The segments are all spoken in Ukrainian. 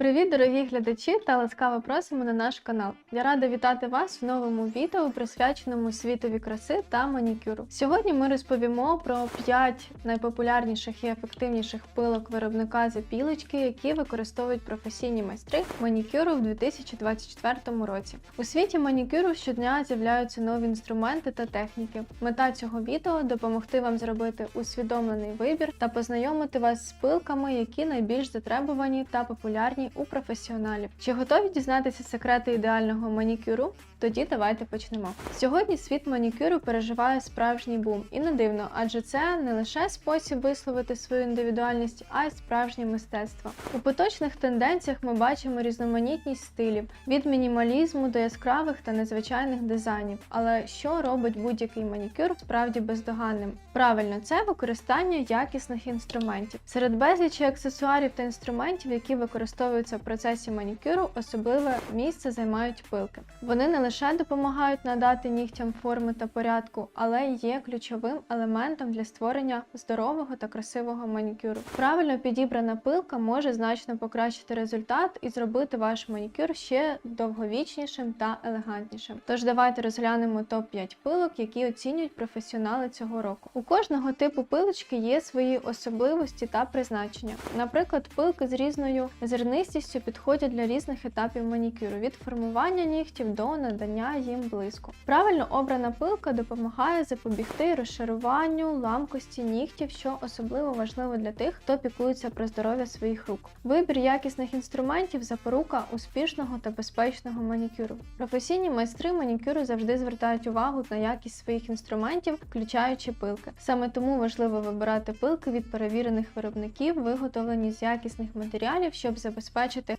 Привіт, дорогі глядачі та ласкаво просимо на наш канал. Я рада вітати вас в новому відео, присвяченому світові краси та манікюру. Сьогодні ми розповімо про 5 найпопулярніших і ефективніших пилок виробника запілочки, які використовують професійні майстри манікюру в 2024 році. У світі манікюру щодня з'являються нові інструменти та техніки. Мета цього відео допомогти вам зробити усвідомлений вибір та познайомити вас з пилками, які найбільш затребувані та популярні у професіоналів. Чи готові дізнатися секрети ідеального манікюру? Тоді давайте почнемо. Сьогодні світ манікюру переживає справжній бум, і не дивно, адже це не лише спосіб висловити свою індивідуальність, а й справжнє мистецтво. У поточних тенденціях ми бачимо різноманітність стилів від мінімалізму до яскравих та незвичайних дизайнів. Але що робить будь-який манікюр справді бездоганним? Правильно, це використання якісних інструментів. Серед безлічі аксесуарів та інструментів, які використовуються в процесі манікюру, особливе місце займають пилки. Вони не лише допомагають надати нігтям форми та порядку, але й є ключовим елементом для створення здорового та красивого манікюру. Правильно підібрана пилка може значно покращити результат і зробити ваш манікюр ще довговічнішим та елегантнішим. Тож давайте розглянемо топ-5 пилок, які оцінюють професіонали цього року. У кожного типу пилочки є свої особливості та призначення. Наприклад, пилки з різною зернистістю підходять для різних етапів манікюру від формування нігтів до надання їм блиску. Правильно обрана пилка допомагає запобігти розшаруванню ламкості нігтів, що особливо важливо для тих, хто піклується про здоров'я своїх рук. Вибір якісних інструментів запорука успішного та безпечного манікюру. Професійні майстри манікюру завжди звертають увагу на якість своїх інструментів, включаючи пилки. Саме тому важливо вибирати пилки від перевірених виробників, виготовлені з якісних матеріалів, щоб забезпечити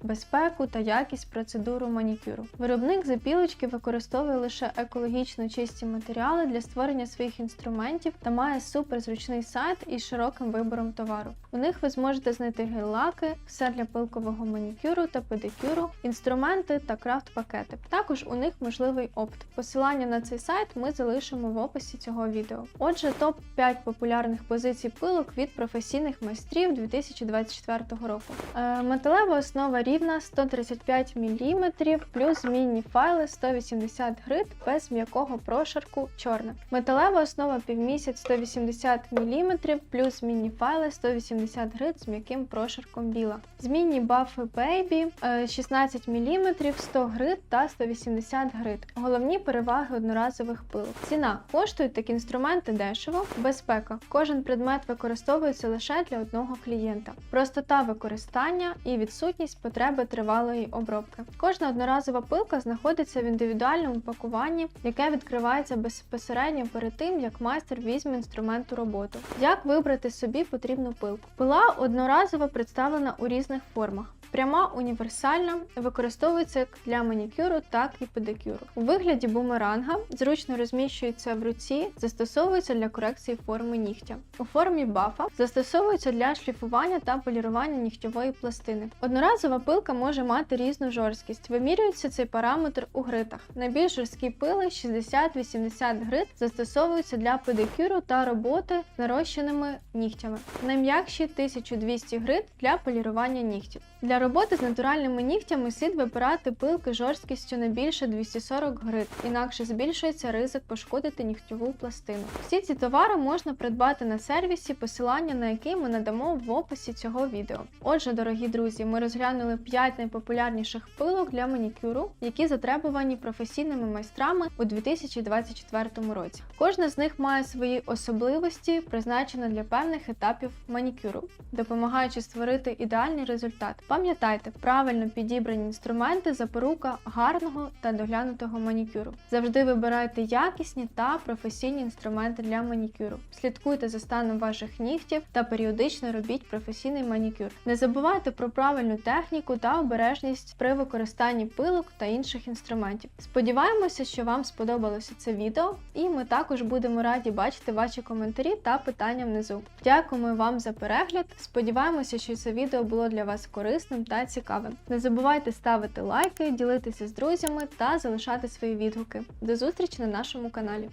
безпеку та якість процедуру манікюру. Виробник запілочки використовує лише екологічно чисті матеріали для створення своїх інструментів та має суперзручний сайт із широким вибором товару. У них ви зможете знайти гель-лаки, все для пилкового манікюру та педикюру, інструменти та крафт-пакети. Також у них можливий опт. Посилання на цей сайт ми залишимо в описі цього відео. Отже, топ 5 популярних позицій пилок від професійних майстрів 2024 року. Е, металева основа рівна 135 мм плюс змінні файли 180 грит без м'якого прошарку чорна. Металева основа півмісяць 180 мм плюс змінні файли 180 грит з м'яким прошарком біла. Змінні бафи Baby е, 16 мм 100 грит та 180 грит. Головні переваги одноразових пилок. Ціна коштують такі інструменти дешево, безпека. Кожен предмет використовується лише для одного клієнта. Простота використання і відсутність потреби тривалої обробки. Кожна одноразова пилка знаходиться в індивідуальному пакуванні, яке відкривається безпосередньо перед тим, як майстер візьме інструмент у роботу. Як вибрати собі потрібну пилку? Пила одноразово представлена у різних формах. Пряма універсальна використовується як для манікюру, так і педикюру. У вигляді бумеранга зручно розміщується в руці, застосовується для корекції форми нігтя. У формі бафа застосовується для шліфування та полірування нігтьової пластини. Одноразова пилка може мати різну жорсткість. Вимірюється цей параметр у гритах. Найбільш жорсткі пили 60-80 грит застосовуються для педикюру та роботи з нарощеними нігтями. Найм'якші 1200 грит для полірування нігтів. Для роботи з натуральними нігтями слід вибирати пилки жорсткістю не більше 240 грит, інакше збільшується ризик пошкодити нігтьову пластину. Всі ці товари можна придбати на сервісі, посилання на який ми надамо в описі цього відео. Отже, дорогі друзі, ми розглянули 5 найпопулярніших пилок для манікюру, які затребувані професійними майстрами у 2024 році. Кожна з них має свої особливості, призначена для певних етапів манікюру, допомагаючи створити ідеальний результат. Пам'ятайте, правильно підібрані інструменти запорука гарного та доглянутого манікюру. Завжди вибирайте якісні та професійні інструменти для манікюру. Слідкуйте за станом ваших нігтів та періодично робіть професійний манікюр. Не забувайте про правильну техніку та обережність при використанні пилок та інших інструментів. Сподіваємося, що вам сподобалося це відео, і ми також будемо раді бачити ваші коментарі та питання внизу. Дякуємо вам за перегляд. Сподіваємося, що це відео було для вас корисним та цікавим. Не забувайте ставити лайки, ділитися з друзями та залишати свої відгуки. До зустрічі на нашому каналі.